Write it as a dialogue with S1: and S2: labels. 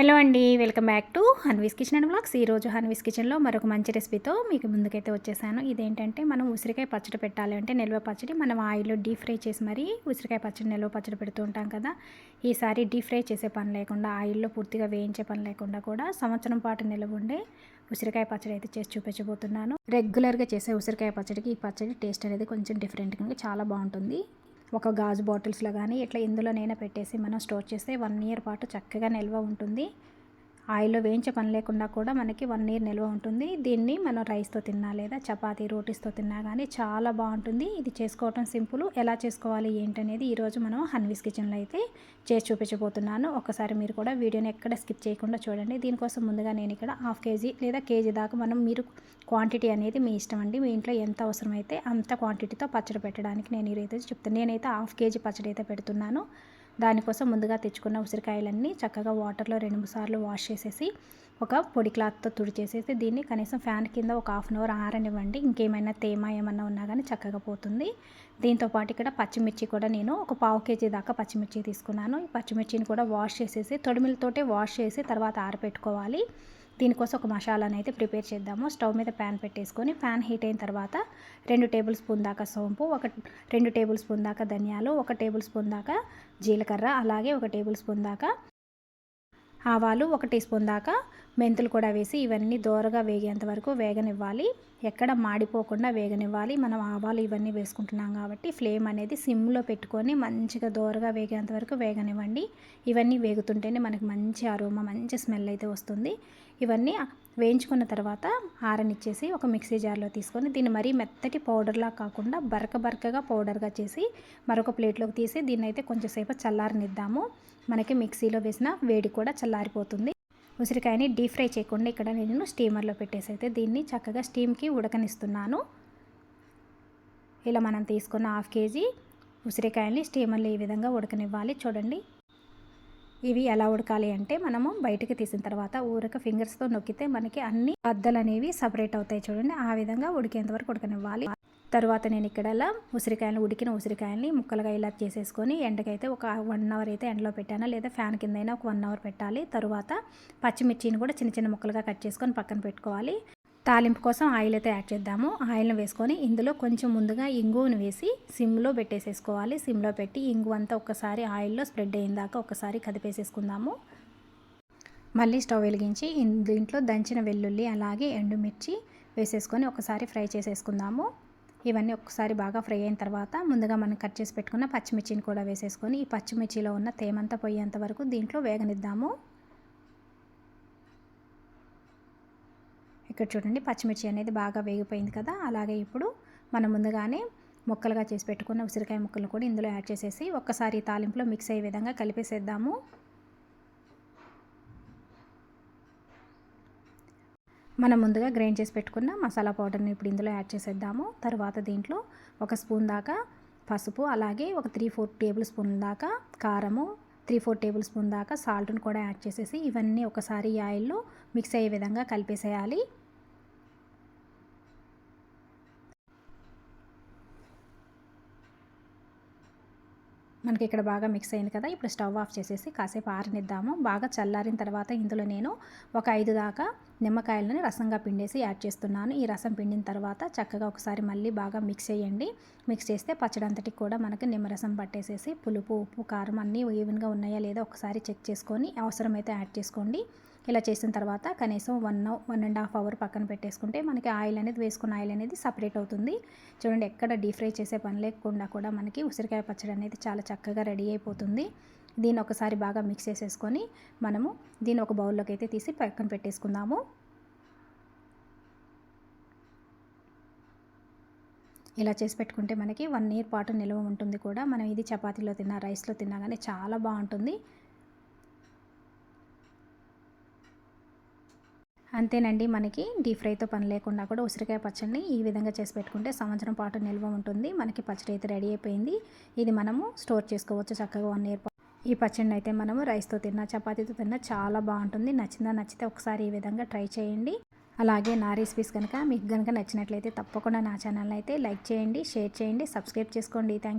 S1: Hello అండి welcome back to Hanvi's kitchen and blogs. ఈరోజు హన్వీస్ కిచెన్లో మరొక మంచి రెసిపీతో మీకు ముందుకైతే వచ్చేసాను. ఇదేంటంటే మనం ఉసిరికాయ పచ్చడి పెట్టాలి అంటే నిల్వ పచ్చడి మనం ఆయిల్లో డీప్ ఫ్రై చేసి మరీ ఉసిరికాయ పచ్చడి నిల్వ పచ్చడి పెడుతూ ఉంటాం కదా. ఈసారి డీప్ ఫ్రై చేసే పని లేకుండా ఆయిల్లో పూర్తిగా వేయించే పని లేకుండా కూడా సంవత్సరం పాటు నిల్వ ఉండే ఉసిరికాయ పచ్చడి అయితే చేసి చూపించబోతున్నాను. రెగ్యులర్గా చేసే ఉసిరికాయ పచ్చడికి ఈ పచ్చడి టేస్ట్ అనేది కొంచెం డిఫరెంట్గా చాలా బాగుంటుంది. ఒక గాజు బాటిల్స్లో కానీ ఇట్లా ఇందులోనైనా పెట్టేసి మనం స్టోర్ చేస్తే వన్ ఇయర్ పాటు చక్కగా నిల్వ ఉంటుంది. ఆయిల్లో వేయించే పని లేకుండా కూడా మనకి వన్ ఇయర్ నిల్వ ఉంటుంది. దీన్ని మనం రైస్తో తిన్నా లేదా చపాతీ రోటీస్తో తిన్నా కానీ చాలా బాగుంటుంది. ఇది చేసుకోవటం సింపుల్. ఎలా చేసుకోవాలి ఏంటనేది ఈరోజు మనం హన్వీస్ కిచెన్లో అయితే చేసి చూపించబోతున్నాను. ఒకసారి మీరు కూడా వీడియోని ఎక్కడ స్కిప్ చేయకుండా చూడండి. దీనికోసం ముందుగా నేను ఇక్కడ హాఫ్ కేజీ లేదా కేజీ దాకా మనం మీరు క్వాంటిటీ అనేది మీ ఇష్టం అండి. మీ ఇంట్లో ఎంత అవసరమైతే అంత క్వాంటిటీతో పచ్చడి పెట్టడానికి నేను ఈరోజు చెప్తాను. నేనైతే హాఫ్ కేజీ పచ్చడి అయితే పెడుతున్నాను. దానికోసం ముందుగా తెచ్చుకున్న ఉసిరికాయలన్నీ చక్కగా వాటర్లో రెండు మూడు సార్లు వాష్ చేసేసి ఒక పొడి క్లాత్తో తుడిచేసేసి దీన్ని కనీసం ఫ్యాన్ కింద ఒక హాఫ్ అన్ అవర్ ఆరనివ్వండి. ఇంకేమైనా తేమ ఏమన్నా ఉన్నా కానీ చక్కగా పోతుంది. దీంతోపాటు ఇక్కడ పచ్చిమిర్చి కూడా నేను ఒక పావు కేజీ దాకా పచ్చిమిర్చి తీసుకున్నాను. ఈ పచ్చిమిర్చిని కూడా వాష్ చేసేసి తొడిమిలతోటే వాష్ చేసి తర్వాత ఆరపెట్టుకోవాలి. దీనికోసం ఒక మసాలాని అయితే ప్రిపేర్ చేద్దాము. స్టవ్ మీద ప్యాన్ పెట్టేసుకొని ప్యాన్ హీట్ అయిన తర్వాత రెండు టేబుల్ స్పూన్ దాకా సోంపు ఒక రెండు టేబుల్ స్పూన్ దాకా ధనియాలు ఒక టేబుల్ స్పూన్ దాకా జీలకర్ర అలాగే ఒక టేబుల్ స్పూన్ దాకా ఆవాలు ఒక టీ స్పూన్ దాకా మెంతులు కూడా వేసి ఇవన్నీ దోరగా వేగేంత వరకు వేగనివ్వాలి. ఎక్కడ మాడిపోకుండా వేగనివ్వాలి. మనం ఆవాలు ఇవన్నీ వేసుకుంటున్నాం కాబట్టి ఫ్లేమ్ అనేది సిమ్లో పెట్టుకొని మంచిగా దోరగా వేగేంత వరకు వేగనివ్వండి. ఇవన్నీ వేగుతుంటేనే మనకి మంచి అరోమా మంచి స్మెల్ అయితే వస్తుంది. ఇవన్నీ వేయించుకున్న తర్వాత ఆరనిచ్చేసి ఒక మిక్సీ జార్లో తీసుకొని దీన్ని మరీ మెత్తటి పౌడర్లా కాకుండా బరక బరకగా పౌడర్గా చేసి మరొక ప్లేట్లోకి తీసి దీన్ని అయితే కొంచెంసేపు చల్లారనిద్దాము. మనకి మిక్సీలో వేసిన వేడి కూడా చల్లారిపోతుంది. ఉసిరికాయని డీప్ ఫ్రై చేయకుండా ఇక్కడ నేను స్టీమర్లో పెట్టేసి అయితే దీన్ని చక్కగా స్టీమ్కి ఉడకనిస్తున్నాను. ఇలా మనం తీసుకున్న హాఫ్ కేజీ ఉసిరికాయల్ని స్టీమర్లో ఈ విధంగా ఉడకనివ్వాలి. చూడండి. ఇవి ఎలా ఉడకాలి అంటే మనము బయటకు తీసిన తర్వాత ఊరక ఫింగర్స్తో నొక్కితే మనకి అన్ని బద్దలు అనేవి సపరేట్ అవుతాయి చూడండి. ఆ విధంగా ఉడికేంత వరకు ఉడకనివ్వాలి. తర్వాత నేను ఇక్కడ ఉసిరికాయలు ఉడికిన ఉసిరికాయలని ముక్కలుగా ఇలా చేసేసుకొని ఎండకైతే ఒక వన్ అవర్ అయితే ఎండలో పెట్టాను లేదా ఫ్యాన్ కింద ఒక వన్ అవర్ పెట్టాలి. తర్వాత పచ్చిమిర్చిని కూడా చిన్న చిన్న ముక్కలుగా కట్ చేసుకొని పక్కన పెట్టుకోవాలి. తాలింపు కోసం ఆయిల్ అయితే యాడ్ చేద్దాము. ఆయిల్ని వేసుకొని ఇందులో కొంచెం ముందుగా ఇంగువను వేసి సిమ్లో పెట్టేసేసుకోవాలి. సిమ్లో పెట్టి ఇంగు అంతా ఒక్కసారి ఆయిల్లో స్ప్రెడ్ అయిన దాకా ఒకసారి కదిపేసేసుకుందాము. మళ్ళీ స్టవ్ వెలిగించి దీంట్లో దంచిన వెల్లుల్లి అలాగే ఎండుమిర్చి వేసేసుకొని ఒకసారి ఫ్రై చేసేసుకుందాము. ఇవన్నీ ఒక్కసారి బాగా ఫ్రై అయిన తర్వాత ముందుగా మనం కట్ చేసి పెట్టుకున్న పచ్చిమిర్చిని కూడా వేసేసుకొని ఈ పచ్చిమిర్చిలో ఉన్న తేమంతా పోయేంత వరకు దీంట్లో వేగనిద్దాము. ఇక్కడ చూడండి పచ్చిమిర్చి అనేది బాగా వేగిపోయింది కదా. అలాగే ఇప్పుడు మనం ముందుగానే ముక్కలుగా చేసి పెట్టుకున్న ఉసిరికాయ ముక్కలు కూడా ఇందులో యాడ్ చేసేసి ఒక్కసారి తాలింపులో మిక్స్ అయ్యే విధంగా కలిపేసేద్దాము. మనం ముందుగా గ్రైండ్ చేసి పెట్టుకున్న మసాలా పౌడర్ని ఇప్పుడు ఇందులో యాడ్ చేసేద్దాము. తర్వాత దీంట్లో ఒక స్పూన్ దాకా పసుపు అలాగే ఒక త్రీ ఫోర్ టేబుల్ స్పూన్ దాకా కారము త్రీ ఫోర్ టేబుల్ స్పూన్ దాకా సాల్ట్ని కూడా యాడ్ చేసేసి ఇవన్నీ ఒకసారి ఆయిల్లో మిక్స్ అయ్యే విధంగా కలిపేసేయాలి. మనకి ఇక్కడ బాగా మిక్స్ అయింది కదా ఇప్పుడు స్టవ్ ఆఫ్ చేసేసి కాసేపు ఆరనిద్దాము. బాగా చల్లారిన తర్వాత ఇందులో నేను ఒక ఐదు దాకా నిమ్మకాయలని రసంగా పిండేసి యాడ్ చేస్తున్నాను. ఈ రసం పిండిన తర్వాత చక్కగా ఒకసారి మళ్ళీ బాగా మిక్స్ చేయండి. మిక్స్ చేస్తే పచ్చడి అంతటికి కూడా మనకి నిమ్మరసం పట్టేసేసి పులుపు ఉప్పు కారం అన్నీ ఈవెన్గా ఉన్నాయా లేదా ఒకసారి చెక్ చేసుకొని అవసరమైతే యాడ్ చేసుకోండి. ఇలా చేసిన తర్వాత కనీసం one one and half hour పక్కన పెట్టేసుకుంటే మనకి ఆయిల్ అనేది వేసుకున్న ఆయిల్ అనేది సపరేట్ అవుతుంది. చూడండి ఎక్కడ డీప్ ఫ్రై చేసే పని లేకుండా కూడా మనకి ఉసిరికాయ పచ్చడి అనేది చాలా చక్కగా రెడీ అయిపోతుంది. దీన్ని ఒకసారి బాగా మిక్స్ చేసేసుకొని మనము దీన్ని ఒక బౌల్లోకి అయితే తీసి పక్కన పెట్టేసుకుందాము. ఇలా చేసి పెట్టుకుంటే మనకి వన్ ఇయర్ పాటు నిల్వ ఉంటుంది కూడా. మనం ఇది చపాతీలో తిన్నా రైస్లో తిన్నా కానీ చాలా బాగుంటుంది. అంతేనండి మనకి డీప్ ఫ్రైతో పని లేకుండా కూడా ఉసిరికాయ పచ్చడిని ఈ విధంగా చేసి పెట్టుకుంటే సంవత్సరం పాటు నిల్వ ఉంటుంది. మనకి పచ్చడి అయితే రెడీ అయిపోయింది. ఇది మనము స్టోర్ చేసుకోవచ్చు చక్కగా వన్ ఇయర్ ఈ పచ్చడిని అయితే మనము రైస్తో తిన్నా చపాతీతో తిన్నా చాలా బాగుంటుంది. నచ్చిందా నచ్చితే ఒకసారి ఈ విధంగా ట్రై చేయండి. అలాగే నా రెసిపీస్ కనుక మీకు కనుక నచ్చినట్లయితే తప్పకుండా నా ఛానల్ అయితే లైక్ చేయండి షేర్ చేయండి సబ్స్క్రైబ్ చేసుకోండి. థ్యాంక్